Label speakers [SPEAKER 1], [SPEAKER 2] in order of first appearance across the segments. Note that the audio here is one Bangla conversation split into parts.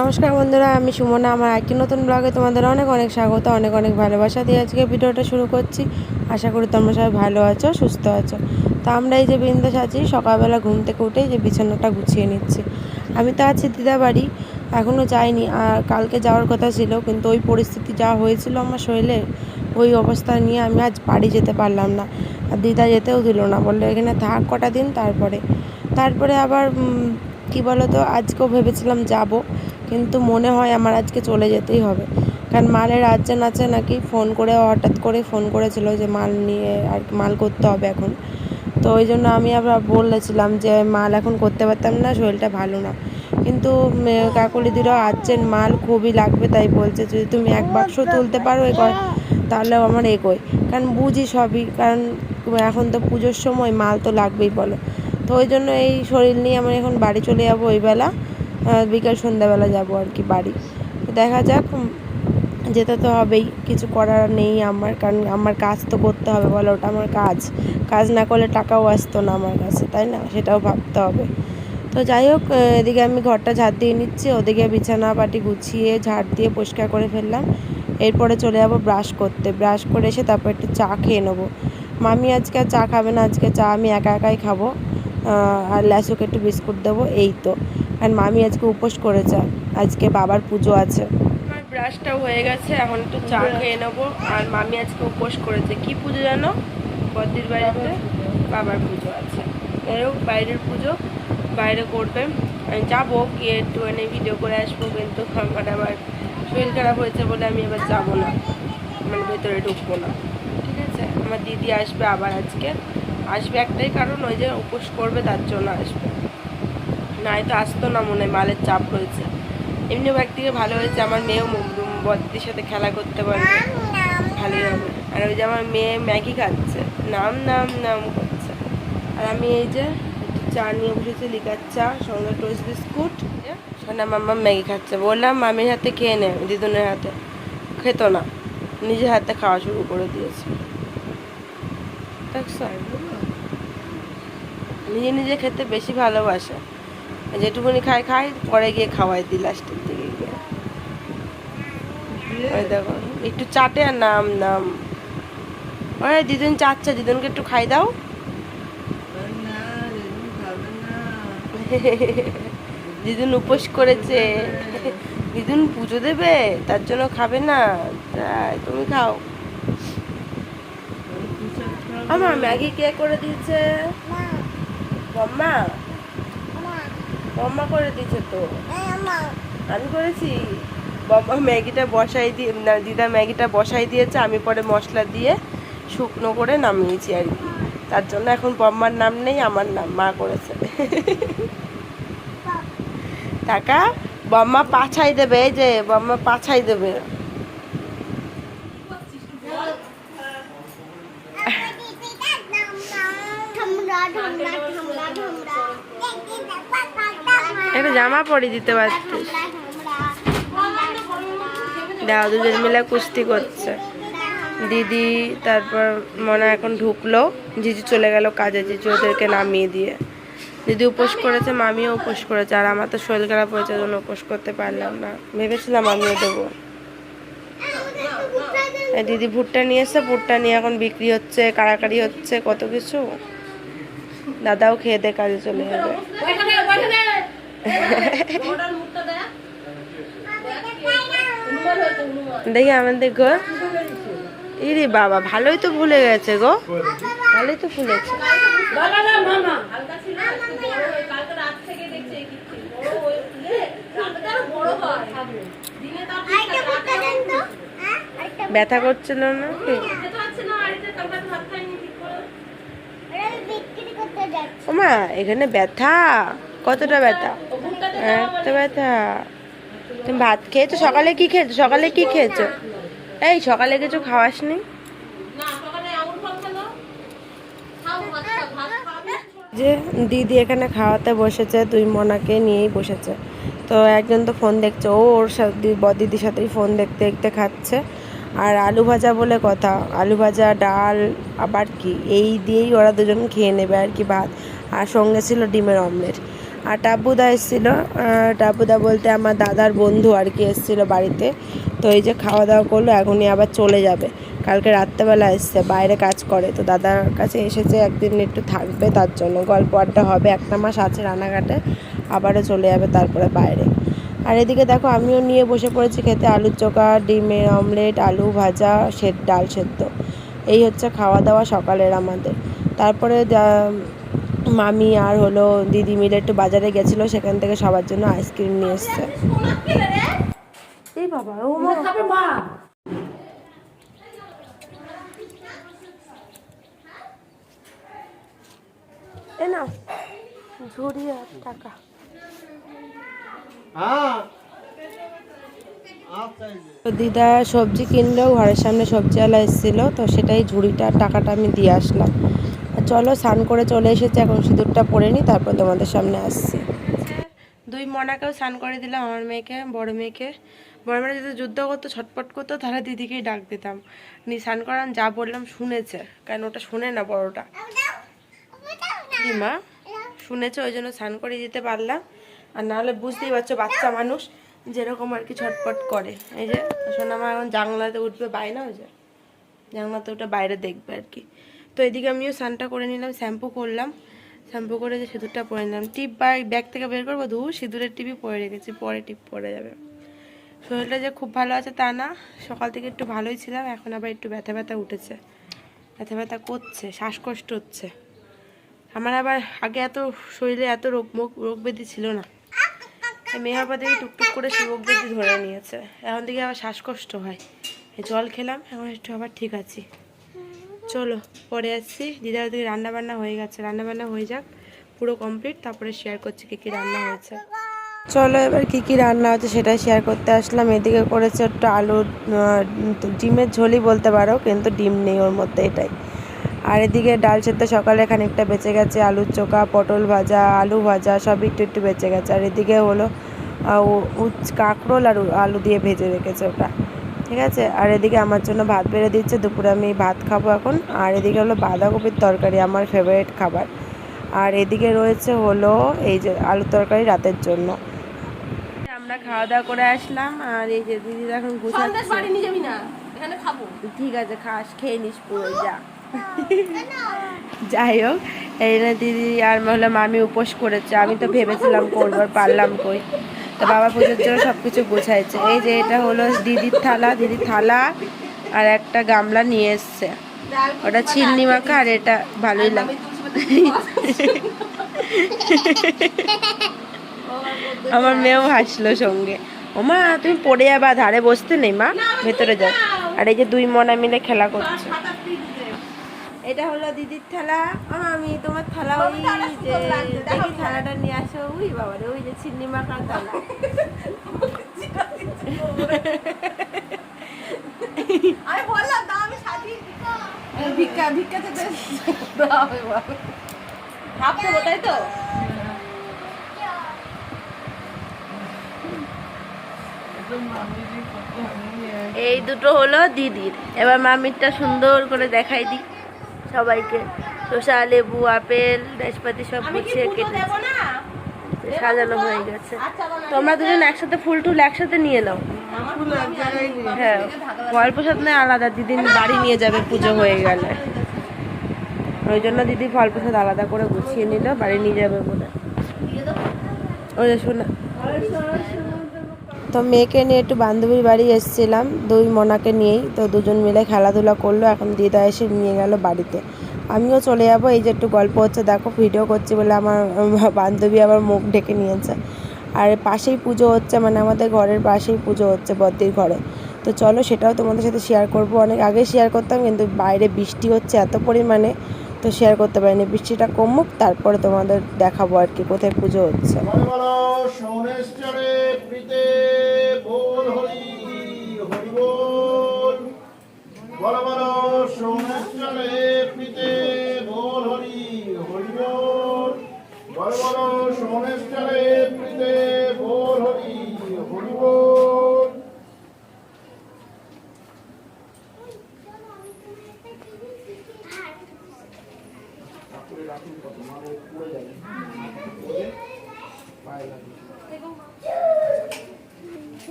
[SPEAKER 1] নমস্কার বন্ধুরা, আমি সুমনা। আমার একটি নতুন ব্লগে তোমাদের অনেক অনেক স্বাগত, অনেক অনেক ভালোবাসা দিয়ে আজকে ভিডিওটা শুরু করছি। আশা করি তোমরা সবাই ভালো আছো, সুস্থ আছো। তো আমরা এই যে বিন্দাস আছি, সকালবেলা ঘুম থেকে উঠে যে বিছানাটা গুছিয়ে নিচ্ছি। আমি তো আছি দিদা বাড়ি এখনও যাইনি। আর কালকে যাওয়ার কথা ছিল, কিন্তু ওই পরিস্থিতি যা হয়েছিল আমার শরীরে, ওই অবস্থা নিয়ে আমি আজ বাড়ি যেতে পারলাম না। আর দিদা যেতেও দিল না, বলল এখানে থাক কটা দিন তারপরে। তারপরে আবার কি বলো তো আজকেও ভেবেছিলাম যাব। কিন্তু মনে হয় আমার আজকে চলে যেতেই হবে। কারণ মালের আর্জেন আছে নাকি ফোন করে হঠাৎ করে ফোন করেছিল যে মাল নিয়ে আর মাল করতে হবে এখন। তো ওই জন্য আমি আবার বলেছিলাম যে মাল এখন করতে পারতাম না শরীরটা ভালো না। কিন্তু উম, কাকলিদিরও আর্জেন্ট মাল খুবই লাগবে তাই বলছে যদি তুমি এক বাক্স তুলতে পারো এ তাহলে আমার এগোয় কারণ বুঝি সবই কারণ এখন তো পুজোর সময় মাল তো লাগবেই বলো। তো ওই জন্য এই শরীর নিয়ে আমি এখন বাড়ি চলে যাব ওই বেলা। আহ, বিকেল সন্ধ্যাবেলা যাব আর কি বাড়ি। দেখা যাক যেতে তো হবেই, কিছু করার নেই আমার, কারণ আমার কাজ তো করতে হবে, বলো, ওটা আমার কাজ। কাজ না করলে টাকাও আসতো না আমার কাছে, তাই না? সেটাও ভাবতে হবে। তো যাই হোক এদিকে আমি ঘরটা ঝাড় দিয়ে নিচ্ছি, ওদিকে বিছানা পাটি গুছিয়ে ঝাড় দিয়ে পরিষ্কার করে ফেললাম। এরপরে চলে যাব ব্রাশ করতে। ব্রাশ করে এসে তারপর একটু চা খেয়ে নেব। মামি আজকে চা খাবে না, আজকে চা আমি একা একাই খাব আর ল্যাসুকে একটু বিস্কুট দেবো, এই তো। আর মামি আজকে উপোস করেছে। আজকে বাবার পুজো আছে। আমার ব্রাশটাও হয়ে গেছে, এখন একটু চা খেয়ে নেব। আর মামি আজকে উপোস করেছে। কি পুজো জানো? বদ্দির বাড়িতে বাবার পুজো আছে। যাই হোক, বাইরের পুজো, বাইরে করবে। আমি যাব, গিয়ে একটু এনে ভিডিও করে আসব। কিন্তু আমার আবার শরীর খারাপ হয়েছে বলে আমি এবার যাব না। মানে ভেতরে ঢুকবো না। ঠিক আছে? আমার দিদি আসবে আবার আজকে। আসবে একটাই কারণ, ওই যে উপোস করবে, তার জন্য আসবে। নাই তো আসতো না মনে হয় মালের চাপ রয়েছে এমনিও একদিকে ভালো হয়েছে আমার মেয়েও বদ্দির সাথে খেলা করতে পারবে। ভালোই হবে। আর ওই যে আমার মেয়ে ম্যাগি খাচ্ছে। নাম নাম নাম করছে। আর আমি এই যে একটু চা নিয়ে বসেছি লিকার চা সঙ্গে টোস্ট বিস্কুট। সোনা মাম্মা ম্যাগি খাচ্ছে। বললাম মামির হাতে খেয়ে নে দিদুনের হাতে। খেত না। নিজের হাতে খাওয়া শুরু করে দিয়েছে। নিজে নিজে খেতে বেশি ভালোবাসে। যেটুকুনি খায় খায় পরে গিয়ে খাওয়াই দিই লাস্টের দিকে গিয়ে। ওই দেখো একটু চাটে আর নাম নাম। ওই দিদুন চাচ্ছে দিদুনকে একটু খাই দাও। দিদুন উপোস করেছে। দিদুন পুজো দেবে তার জন্য খাবে না। তাই তুমি খাও। আমার ম্যাগি কে করে দিয়েছে? বম্মা। বম্মা করে দিয়েছে তো। আমি করেছি। বাবা ম্যাগিটা বসাই দিয়ে না দিদা ম্যাগিটা বসাই দিয়েছে আমি পরে মশলা দিয়ে শুকনো করে নামিয়েছি আর কি। তার জন্য এখন বম্মার নাম নেই আমার নাম মা করেছে। টাকা বম্মা পাছাই দেবে এই যে বম্মা পাছাই দেবে। একটা জামা পরে দিতে পারতিস। দাও, দুজন মিলে কুস্তি করছে। দিদি, তারপর মনে এখন ঢুকলো। জিজু চলে গেল কাজে, জিজু ওদেরকে নামিয়ে দিয়ে। দিদি উপোস করেছে, মামিও উপোস করেছে, আর আমার তো শরীর খারাপ হয়েছে জন্য উপোস করতে পারলাম না। ভেবেছিলাম আমিও দেবো। দিদি ভুট্টা নিয়ে এসে ভুট্টা নিয়ে এখন বিক্রি হচ্ছে, কাড়াকাড়ি হচ্ছে, কত কিছু। দাদাও খেয়ে দে কাজে চলে যাবে। দেখি আমাদের গো। ইরে বাবা ভালোই তো ভুলে গেছে গো। ভালোই তো ভুলেছে ব্যথা করছিল না? কি ওমা এখানে ব্যথা। কতটা ব্যথা? ব্যথা তুমি ভাত খেয়েছো? সকালে কি খেয়েছো? সকালে কি খেয়েছো? এই সকালে কিছু খাওয়াসনি? যে দিদি এখানে খাওয়াতে বসেছে দুই মনাকে নিয়েই বসেছে। তো একজন তো ফোন দেখছে ও ওর সাথে দিদির সাথেই ফোন দেখতে দেখতে খাচ্ছে। আর আলু ভাজা বলে কথা আলু ভাজা ডাল আবার কি? এই দিয়েই ওরা দুজন খেয়ে নেবে আর কি ভাত। আর সঙ্গে ছিল ডিমের অমলেট আর টাব্বুদা এসেছিল টাব্বুদা বলতে আমার দাদার বন্ধু আর কি এসেছিল বাড়িতে। তো এই যে খাওয়া দাওয়া করল, এখনই আবার চলে যাবে। কালকে রাত্রেবেলা এসছে, বাইরে কাজ করে। তো দাদার কাছে এসেছে, একদিন একটু থাকবে তার জন্য। গল্প আড্ডা হবে, একটা মাস আছে রানাঘাটে আবারও চলে যাবে তারপরে বাইরে। আর এদিকে দেখো, আমিও নিয়ে বসে পড়েছি খেতে, আলুর চোখা, ডিমের অমলেট, আলু ভাজা, সে, ডাল সেদ্ধ। এই হচ্ছে খাওয়া দাওয়া সকালের আমাদের। তারপরে মামি আর হলো দিদি মিলে একটু বাজারে গেছিল সেখান থেকে সবার জন্য আইসক্রিম নিয়ে এসছে। এই বাবা ও মা এ না ঝুড়ি আর টাকা। তো দিদা সবজি কিনলেও ঘরের সামনে সবজিওয়ালা এসেছিল তো সেটাই ঝুড়িটা টাকাটা আমি দিয়ে আসলাম। চলো, স্নান করে চলে এসেছে, এখন সিঁদুরটা পরে নিই তারপর তোমাদের সামনে আসছি। দুই মনাকেও স্নান করে দিলাম, আমার মেয়েকে, বড় মেয়েকে। বড় মেয়ে যদি যুদ্ধ করতো, ছটপট করতো, তাহলে দিদিকেই ডাক দিতাম। নি স্নান করান, যা বললাম শুনেছে, কারণ ওটা শুনে না বড়টা। মা? শুনেছে, ওই জন্য স্নান করে দিতে পারলাম। আর নাহলে বুঝতেই পারছ, বাচ্চা মানুষ, যেরকম আর কি ছটপট করে। এই যে শোনা মা এখন জানলাতে উঠবে বাইরে ওই যে জানলাতে ওটা বাইরে দেখবে আর কি। তো এদিকে আমিও স্নানটা করে নিলাম, শ্যাম্পু করলাম। শ্যাম্পু করে যে সিঁদুরটা পরে নিলাম। টিপ বা ব্যাগ থেকে বের করব ধু সিঁদুরের টিপই পরে রেখেছি, পরে টিপ পরে যাবে। শরীরটা যে খুব ভালো আছে তা না, সকাল থেকে একটু ভালোই ছিলাম, এখন আবার একটু ব্যথা ব্যথা উঠেছে। ব্যথা ব্যথা করছে, শ্বাসকষ্ট হচ্ছে। আমার আবার আগে এত শরীরে এত রোগ, মুখ, রোগ ব্যাধি ছিল না। আবার দেখি টুকটুক করে সে রোগ ব্যাধি ধরে নিয়েছে। এখন থেকে আবার শ্বাসকষ্ট হয়। জল খেলাম, এখন একটু আবার ঠিক আছি। চলো, পরে আসছি। দিদার দিকে রান্না বান্না হয়ে গেছে। রান্না বান্না হয়ে যাক, পুরো কমপ্লিট তারপরে শেয়ার করছি কী কী রান্না হয়েছে। চলো এবার কী কী রান্না হচ্ছে সেটাই শেয়ার করতে আসলাম। এদিকে করেছে একটু আলু ডিমের ঝোলই বলতে পারো, কিন্তু ডিম নেই ওর মধ্যে এটাই। আর এদিকে ডাল সেদ্ধ সকালে খানিকটা বেঁচে গেছে, আলুর চোখা, পটল ভাজা, আলু ভাজা সব একটু একটু বেঁচে গেছে। আর এদিকে হলো কাঁকরোল আর আলু দিয়ে ভেজে রেখেছে ওটা। ঠিক আছে? আর এদিকে আমার জন্য ভাত বেড়ে দিচ্ছে দুপুরে আমি ভাত খাব এখন। আর এদিকে হলো বাঁধাকপির তরকারি আমার ফেভারিট খাবার। আর এদিকে রয়েছে হলো এই যে আলু তরকারি রাতের জন্য। আমরা খাওয়া দাওয়া করে আসলাম আর এই যে দিদি এখন গুছাচ্ছে। ঠিক আছে খাস খেয়ে নিস পুরো যা। যাই হোক এই না দিদি আর হলো মামি উপোস করেছে আমি তো ভেবেছিলাম করব আর পারলাম কই। তো বাবা পুজোর জন্য সব কিছু গোছাইছে। এই যে এটা হলো দিদির থালা দিদির থালা আর একটা গামলা নিয়ে এসছে। ওটা চিন্নি মাখা আর এটা ভালোই লাগে আমার মেয়েও হাসলো সঙ্গে। ও মা তুমি পড়ে যাবা, ধারে বসতে নেই মা, ভেতরে যাও। আর এই যে দুই মনা মিলে খেলা করছে। এটা হলো দিদির থালা। আমি তোমার থালা ওই যে দেখি থালাটা নিয়ে আসো। ওই বাবা রে ওই যে চিন্নি মাখার থালা।
[SPEAKER 2] আমি বললাম দাও আমি সাজিয়ে ভিক্ষা ভিক্ষা থেকে দেওয়া হবে বাবা তো?
[SPEAKER 1] এই দুটো হলো দিদির। এবার মামিরটা সুন্দর করে দেখাই দিই। সবাইকে। শসা লেবু আপেল নাশপাতি সব গুছিয়ে কেটে সাজানো হয়ে গেছে।
[SPEAKER 2] আচ্ছা
[SPEAKER 1] তোমরা দুজন একসাথে ফুল টুল একসাথে নিয়ে নাও। হ্যাঁ গল্প সাথে আলাদা। দিদি বাড়ি নিয়ে যাবে পুজো হয়ে গেলে। ওই জন্য দিদি ফল প্রসাদ আলাদা করে গুছিয়ে নিল বাড়ি নিয়ে যাবে বলে। ওই যে শোনা। তো মেয়েকে নিয়ে একটু বান্ধবীর বাড়ি এসেছিলাম, দুই মনাকে নিয়েই। তো দুজন মিলে খেলাধুলা করল, এখন দিদা এসে নিয়ে গেল বাড়িতে। আমিও চলে যাব, এই যে একটু গল্প হচ্ছে, দেখো ভিডিও করছি বলে আমার বান্ধবী আবার মুখ ঢেকে নিয়েছে। আর পাশেই পুজো হচ্ছে মানে আমাদের ঘরের পাশেই পুজো হচ্ছে বদ্দির ঘরে। তো চলো সেটাও তোমাদের সাথে শেয়ার করব। অনেক আগে শেয়ার করতাম, কিন্তু বাইরে বৃষ্টি হচ্ছে এত পরিমাণে। তো শেয়ার করতে পারিনি। বৃষ্টিটা কমুক তারপরে তোমাদের দেখাবো আর কি কোথায় পুজো হচ্ছে।
[SPEAKER 3] রাখুন কত মানে পুড়ে
[SPEAKER 1] যাবে পায়ে লাগবে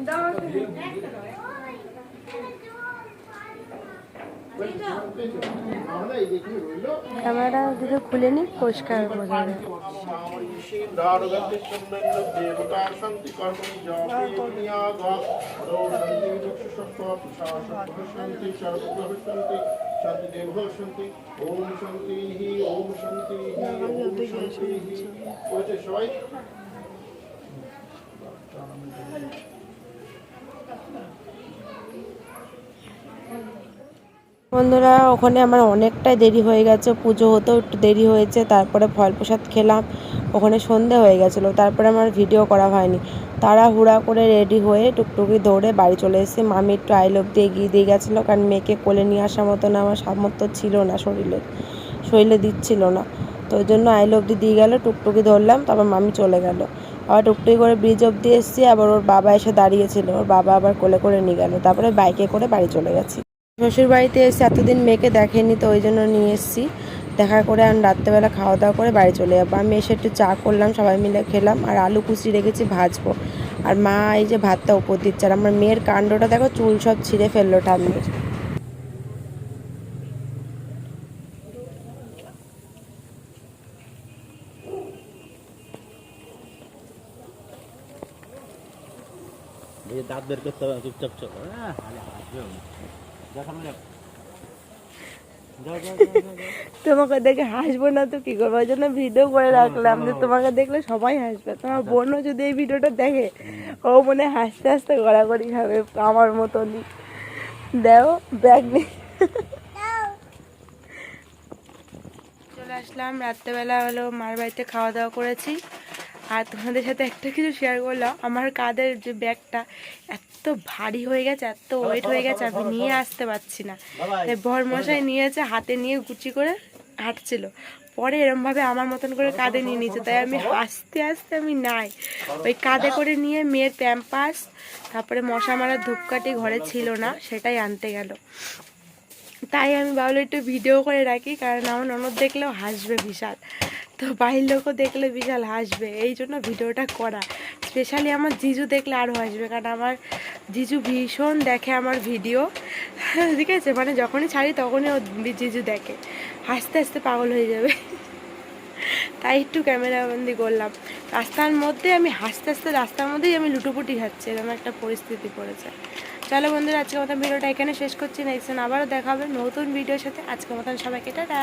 [SPEAKER 1] দাও পরিষ্কার বোঝা যায়
[SPEAKER 3] দেবতা শান্তি কর্মণি শান্তি দেব। শান্তি ওম শান্তি ওম শান্তি ওম শান্তি সবাই
[SPEAKER 1] বন্ধুরা, ওখানে আমার অনেকটাই দেরি হয়ে গেছে। পুজো হতেও একটু দেরি হয়েছে, তারপরে ফল প্রসাদ খেলাম। ওখানে সন্ধে হয়ে গেছিল, তারপরে আমার ভিডিও করা হয়নি। তাড়াহুড়া করে রেডি হয়ে টুকটুকি দৌড়ে বাড়ি চলে এসেছি। মামি একটু আই লভ দিয়ে এগিয়ে দিয়ে গেছিল, কারণ মেয়েকে কোলে নিয়ে আসার মতন আমার সামর্থ্য ছিল না, শরীরে শরীরে দিচ্ছিল না। তো ওই জন্য আই লভ দিয়ে গেলো, টুকটুকি ধরলাম, তারপর মামি চলে গেল। আবার টুকটুকি করে ব্রিজ অব্দি এসেছি, আবার ওর বাবা এসে দাঁড়িয়েছিল, ওর বাবা আবার কোলে করে নিয়ে গেল, তারপরে বাইকে করে বাড়ি চলে গেছি। শ্বশুর বাড়িতে এসে এতদিন মেয়েকে দেখেনি তো ওই জন্য নিয়ে এসেছি। দেখা করে আর রাত্রেবেলা খাওয়া দাওয়া করে বাড়ি চলে যাব। আমি এসে একটু চা করলাম সবাই মিলে খেলাম আর আলু কুচি রেখেছি ভাজবো। আর মা এই যে ভাতটা উপর দিচ্ছে আর আমার মেয়ের কাণ্ডটা দেখো চুল সব ছিঁড়ে ফেলল ঠাম্মির
[SPEAKER 4] দাঁত বের করতে হবে চুপচাপ চুপ আহ,
[SPEAKER 1] তোমাকে দেখে হাসবো না তো কি করব? ওই জন্য ভিডিও করে রাখলাম যে তোমাকে দেখলে সবাই হাসবে। তোমার বোনও যদি এই ভিডিওটা দেখে ও মনে হয় হাসতে হাসতে গড়াগড়ি খাবে আমার মতনই। দেও ব্যাগ নেই চলে আসলাম। রাত্রেবেলা হলো মার বাড়িতে খাওয়া দাওয়া করেছি। আর তোমাদের সাথে একটা কিছু শেয়ার করলাম। আমার কাদের যে ব্যাগটা এত ভারী হয়ে গেছে এত ওয়েট হয়ে গেছে আমি নিয়ে আসতে পারছি না। তাই বরমশাই নিয়েছে হাতে নিয়ে গুচি করে হাঁটছিল। পরে এরমভাবে আমার মতন করে কাঁধে নিয়ে নিয়েছে তাই আমি আস্তে আস্তে আমি নাই। ওই কাঁধে করে নিয়ে মেয়ের প্যাম্পাস তারপরে মশা মারার ধূপকাঠি ঘরে ছিল না সেটাই আনতে গেল। তাই আমি ভাবলো একটু ভিডিও করে রাখি কারণ আমার ননদ দেখলেও হাসবে বিশাল। তো বাড়ির লোকও দেখলে বিশাল হাসবে এই জন্য ভিডিওটা করা। স্পেশালি আমার জিজু দেখলে আরও হাসবে, কারণ আমার জিজু ভীষণ দেখে আমার ভিডিও। ঠিক আছে? মানে যখনই ছাড়ি তখনই ও জিজু দেখে। হাসতে হাসতে পাগল হয়ে যাবে। তাই একটু ক্যামেরা বন্দি করলাম। রাস্তার মধ্যে আমি হাসতে হাসতে, রাস্তার মধ্যেই আমি লুটোপুটি খাচ্ছি, এরকম একটা পরিস্থিতি পড়েছে। চলো বন্ধুরা আজকে মতন ভিডিওটা এখানে শেষ করছি। নেক্সট আবারও দেখাবে নতুন ভিডিওর সাথে। আজকে মতন সবাইকে, টাটা!